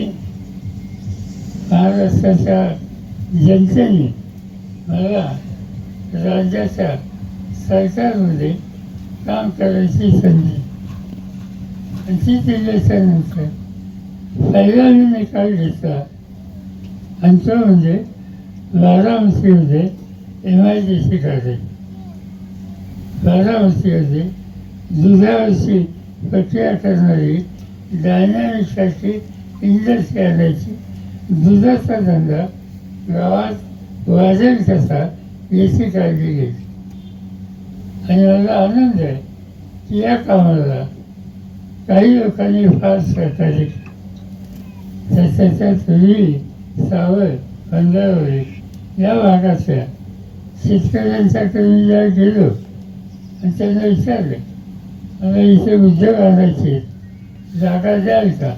मी महाराष्ट्राच्या जनतेने मला राज्याच्या सरकारमध्ये काम करायची संधी आणि ती दिल्याच्यानंतर पहिला मी निकाल घेतला? आणि तो म्हणजे बारामतीमध्ये एम आय डी सी काढली बारामतीमध्ये दुधावरची प्रक्रिया करणारी डायनॅमिक इंडस्ट्री आणायची दुधाचा धंदा गावात वाजेल तसा याची काळजी घेतली आणि मला आनंद आहे की या कामाला काही लोकांनी फार सहकार्य केलं. तर त्याच्यात सावळ पंधरावळी या भागातल्या शेतकऱ्यांच्याकडे मी ज्या गेलो. आणि त्यांना विचारलं मला इथे उद्योग आणायचे जागा द्याल का?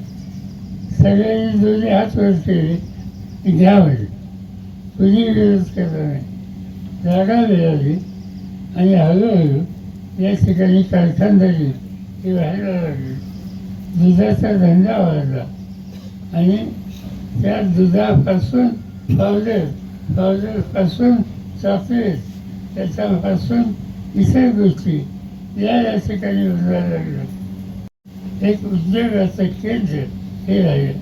सगळ्यांनी दोन्ही हात वर केले. घ्या म्हणजे कुणी विरोध केला नाही. जागा मिळाली आणि हळूहळू या ठिकाणी कारखानदारी ही व्हायला लागली. दुधाचा धंदा वाढला आणि त्या दुधापासून पावडर पावडरपासून चॉकलेट त्याच्यापासून इतर गोष्टी या या ठिकाणी उजवायला लागल्या. एक उद्योगाचं केंद्र हे राहील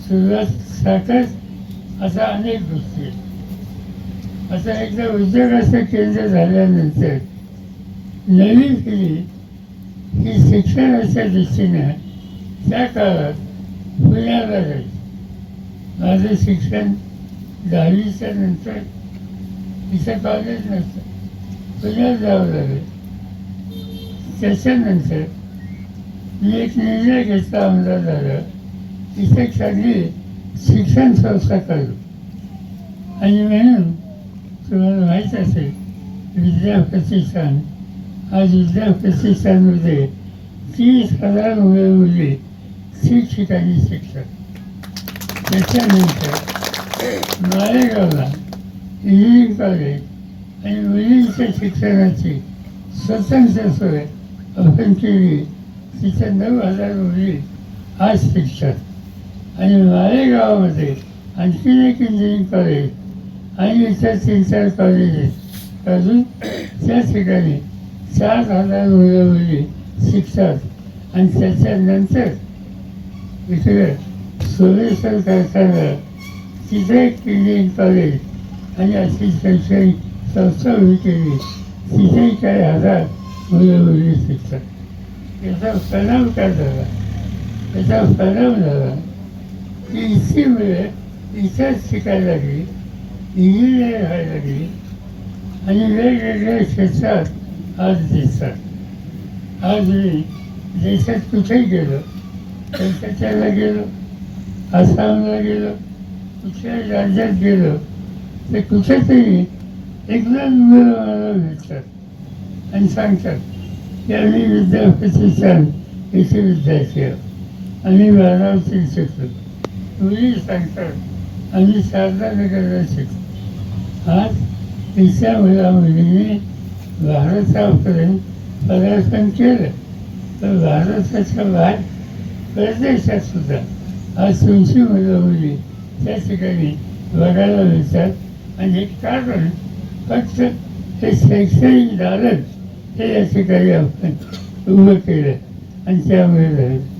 सुरुवात साखर अशा अनेक गोष्टी आहेत. आता एकदा उद्योगाचं केंद्र झाल्यानंतर नवी पिढी ही शिक्षणाच्या दृष्टीनं त्या काळात पुण्याला जायची माझं शिक्षण दहावीच्या नंतर इथं कॉलेज नसतं पुण्यात जावं लागेल. त्याच्यानंतर मी एक निर्णय घेतला आमदार झाला तिथे चांगली शिक्षण संस्था करू. आणि म्हणून तुम्हाला माहीत असेल विद्या प्रतिष्ठान आज विद्या प्रतिष्ठानमध्ये तीस हजार मुले मुली ठिकठिकाणी शिक्षक. त्याच्यानंतर मालेगावला इंजिनिअरिंग कॉलेज आणि मुलींच्या शिक्षणाची स्वतंत्र सोय आपण केली. तिथे नऊ हजार मुली आज शिक्षक. आणि मालेगावामध्ये आणखीन एक इंजिनिअरिंग कॉलेज आणि इतर तीन चार कॉलेजेस अजून त्या ठिकाणी सात हजार मुलं मुली शिकतात. आणि त्याच्यानंतर इकडे सोलेश्वर कारखाना तिथे एक इंजिनिअरिंग कॉलेज आणि अशी शैक्षणिक संस्था उभी केली. तिथेही काही हजार मुलं मुली शिकतात. याचा परिणाम काय झाला? याचा परिणाम झाला की इतकी मुलं इथंच शिकायला लागली इंजिनियर व्हायला लागली आणि वेगवेगळ्या क्षेत्रात आज दिसतात. आज मी देशात कुठेही गेलो कलकत्त्याला गेलो आसामला गेलो कुठल्या राज्यात गेलो तर कुठेतरी एकदम मुलं मला भेटतात आणि सांगतात की आम्ही विद्यापीठान इथे विद्यार्थी आहोत आम्ही बारावतीत शिकलो. मुली सांगतात. आम्ही शारदानगरला शिकतो आज तिच्या मुला मुलींनी भारतापर्यंत पदार्पण केलं. तर भारताच्या बाहेर परदेशात सुद्धा. आज तुमची मुलं मुली त्या ठिकाणी बघायला मिळतात. आणि कारण फक्त हे शैक्षणिक दालन हे या ठिकाणी आपण उभं केलं. आणि त्यामुळे झालं.